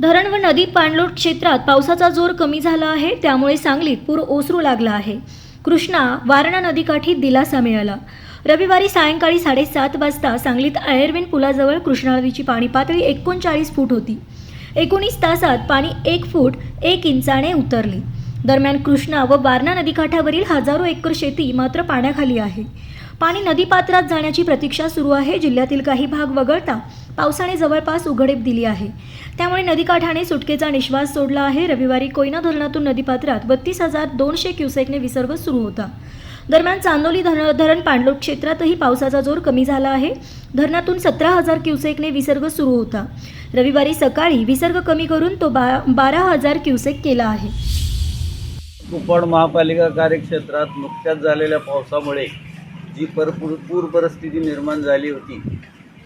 धरण व नदी पाणलोट क्षेत्रात पावसाचा जोर कमी झाला आहे त्यामुळे सांगलीत पूर ओसरू लागला आहे. कृष्णा वारणा नदीकाठी दिलासा मिळाला. रविवारी सायंकाळी साडेसात वाजता सांगलीत आयर्विन पुलाजवळ कृष्णा नदीची पाणी पातळी एकोणचाळीस फूट होती. एकोणीस तासात पाणी एक फूट एक इंचाने उतरले. दरम्यान कृष्णा व वारणा नदीकाठावरील हजारो एकर शेती मात्र पाण्याखाली आहे. पाणी नदीपात्रात जाण्याची प्रतीक्षा सुरू आहे. जिल्ह्यातील काही भाग वगळता पावसाने जवळपास उघडीप दिली आहे. त्यामुळे नदीकाठाने सुटकेचा निश्वास सोडला आहे. रविवारी कोयना धरणातून नदीपात्रात बत्तीस हजार दोनशे क्युसेकने विसर्ग सुरू होता. दरम्यान चांदोली धरण धरण पाणलोट क्षेत्रातही पावसाचा जोर कमी झाला आहे. धरणातून सतरा हजार क्युसेकने विसर्ग सुरू होता. रविवारी सकाळी विसर्ग कमी करून तो बा बारा हजार क्युसेक केला आहे. कुपवाड महापालिका कार्यक्षेत्रात नुकत्याच झालेल्या पावसामुळे जी पर पूर परिस्थिती निर्माण झाली होती.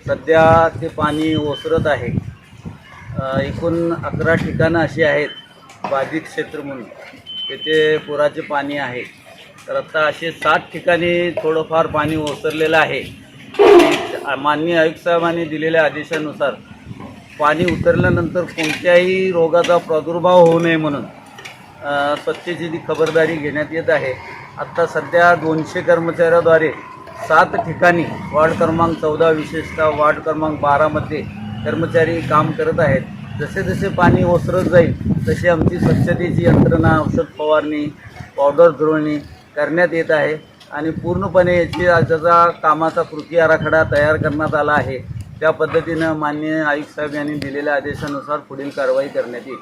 सध्या ते पाणी ओसरत आहे. एकूण अकरा ठिकाणं अशी आहेत बाधित क्षेत्र म्हणून. तेथे पुराचे पाणी आहे. तर आता असे सात ठिकाणी थोडंफार पाणी ओसरलेलं आहे. माननीय आयुक्त साहेबांनी दिलेल्या आदेशानुसार पाणी उतरल्यानंतर कोणत्याही रोगाचा प्रादुर्भाव होऊ नये म्हणून स्वच्छतेची ती खबरदारी घेण्यात येत आहे. आत्ता सध्या दोनशे कर्मचाऱ्याद्वारे सात ठिकाणी वार्ड क्रमांक चौदा विशेषतः वार्ड क्रमांक बारामध्ये कर्मचारी काम करत आहेत. जसे जसे पाणी ओसरत जाईल तशी आमची स्वच्छतेची यंत्रणा औषध फवारणी पावडर धुळणी करण्यात येत आहे आणि पूर्णपणे याची त्याचा कामाचा कृती आराखडा तयार करण्यात आला आहे. त्या पद्धतीनं माननीय आयुक्त साहेब यांनी दिलेल्या आदेशानुसार पुढील कारवाई करण्यात येईल.